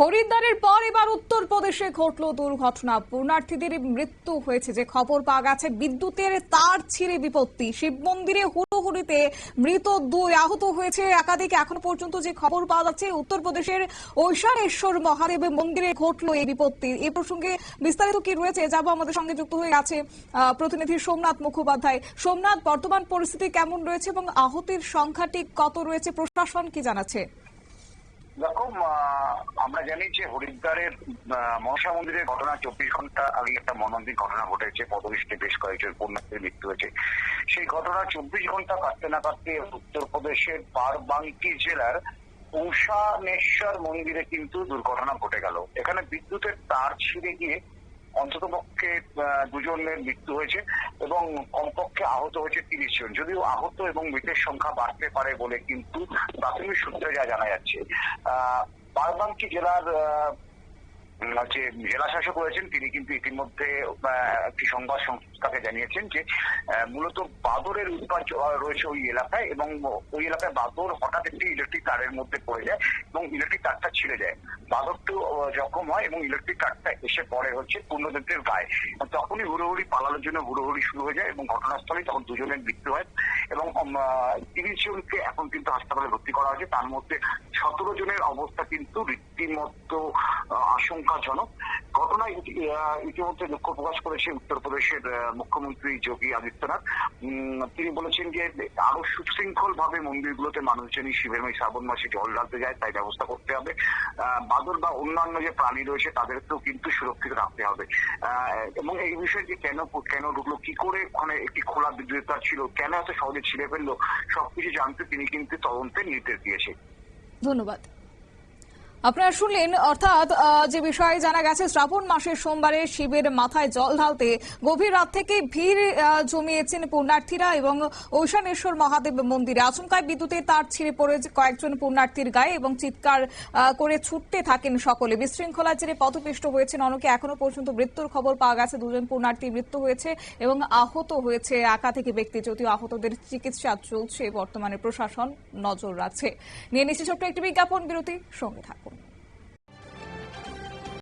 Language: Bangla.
হরিদ্বারের পর এবার উত্তরপ্রদেশে ঘটল দুর্ঘটনা। পূর্ণার্থীদের মৃত্যু হয়েছে যে খবর পাওয়া গেছে বিদ্যুতের তার ছিঁড়ে বিপত্তি। শিব মন্দিরে হুড়োহুড়িতে মৃত দুই আহত হয়েছে। একাধিক এখন পর্যন্ত যে খবর পাওয়া যাচ্ছে উত্তরপ্রদেশের ঐশানেশ্বর মহাদেব মন্দিরে ঘটল এই বিপত্তি। এ প্রসঙ্গে বিস্তারিত কি রয়েছে যাব আমাদের সঙ্গে যুক্ত হয়ে আহ, প্রতিনিধি সোমনাথ মুখোপাধ্যায়। সোমনাথ বর্তমান পরিস্থিতি কেমন রয়েছে এবং আহতের সংখ্যাটি কত রয়েছে? প্রশাসন কি জানাচ্ছে? আমরা জানি যে হরিদ্বারের মনসা মন্দিরের ঘটনা চব্বিশ ঘণ্টা আগে একটা মর্মান্তিক ঘটনা ঘটেছে। পদবৃষ্টি বেশ কয়েকজন পুণ্যার্থীর মৃত্যু হয়েছে। সেই ঘটনা চব্বিশ ঘণ্টা কাটতে না কাটতে উত্তরপ্রদেশের বারবাঙ্কি জেলার ঔষানেশ্বর মন্দিরে কিন্তু দুর্ঘটনা ঘটে গেল। এখানে বিদ্যুতের তার ছিঁড়ে গিয়ে অন্তত পক্ষে দুজনের মৃত্যু হয়েছে এবং কমপক্ষে আহত হয়েছে তিরিশ জন। যদিও আহত এবং মৃতের সংখ্যা বাড়তে পারে বলে কিন্তু প্রাথমিক সূত্রে যা জানা যাচ্ছে। বারবাঙ্কি জেলার হচ্ছে জেলা শাসক রয়েছেন, তিনি কিন্তু ইতিমধ্যে একটি সংবাদ সংস্থাকে জানিয়েছেন যে মূলত বাদরের উৎপাদ রয়েছে ওই এলাকায় এবং ওই এলাকায় বাদর হঠাৎ একটি ইলেকট্রিক তারের মধ্যে পড়ে যায় এবং ইলেকট্রিক তারটা ছিঁড়ে যায়। বাদরটি জখম হয় এবং ইলেকট্রিক তারটা এসে পড়ে হচ্ছে পূর্ণদেবদের গায়ে। তখনই হুড়োহুড়ি পালানোর জন্য হুড়োহুড়ি শুরু হয়ে যায় এবং ঘটনাস্থলে তখন দুজনের মৃত্যু হয় এবং তিরিশ জনকে এখন কিন্তু হাসপাতালে ভর্তি করা হয়েছে। তার মধ্যে সতেরো জনের অবস্থা কিন্তু রীতিমতো আশঙ্কাজনক আহ, ইতিমধ্যে দুঃখ প্রকাশ করেছে উত্তরপ্রদেশের মুখ্যমন্ত্রী যোগী আদিত্যনাথ। তিনি বলেছেন যে আরও সুশৃঙ্খল ভাবে মন্দিরগুলোতে মানুষজনই শিবের মেয়ে শ্রাবণ মাসে জল ঢালতে যায় তাই ব্যবস্থা করতে হবে। বাদর বা অন্যান্য যে প্রাণী রয়েছে তাদেরকেও কিন্তু সুরক্ষিত রাখতে হবে। এবং এই বিষয়ে যে কেন কেন ঢুকলো কি করে ওখানে একটি খোলা বিদ্যুৎ তার ছিল কেন এত সহজে ছিঁড়ে ফেলল সবকিছু জানতে তিনি কিন্তু তদন্তের নির্দেশ দিয়েছে ধন্যবাদ। আপনারা শুনলেন, অর্থাৎ যে বিষয়ে জানা গেছে, শ্রাবণ মাসের সোমবারে শিবের মাথায় জল ঢালতে গভীর রাত থেকে ভিড় জমিয়েছেন পুণ্যার্থীরা এবং ঐশানেশ্বর মহাদেব মন্দিরে। আচমকায় বিদ্যুতের তার ছিঁড়ে পড়ে কয়েকজন পুণ্যার্থীর গায়ে এবং চিৎকার করে ছুটতে থাকেন সকলে। বিশৃঙ্খলার জেরে পথপিষ্ট হয়েছেন অনেকে। এখনও পর্যন্ত মৃত্যুর খবর পাওয়া গেছে। দুজন পুণ্যার্থীর মৃত্যু হয়েছে এবং আহত হয়েছে একাধিক ব্যক্তি। যদিও আহতদের চিকিৎসা চলছে, বর্তমানে প্রশাসন নজর রাখছে। নিয়ে নিচ্ছে ছোট্ট একটি বিজ্ঞাপন। বিরতি, সঙ্গে থাকুন।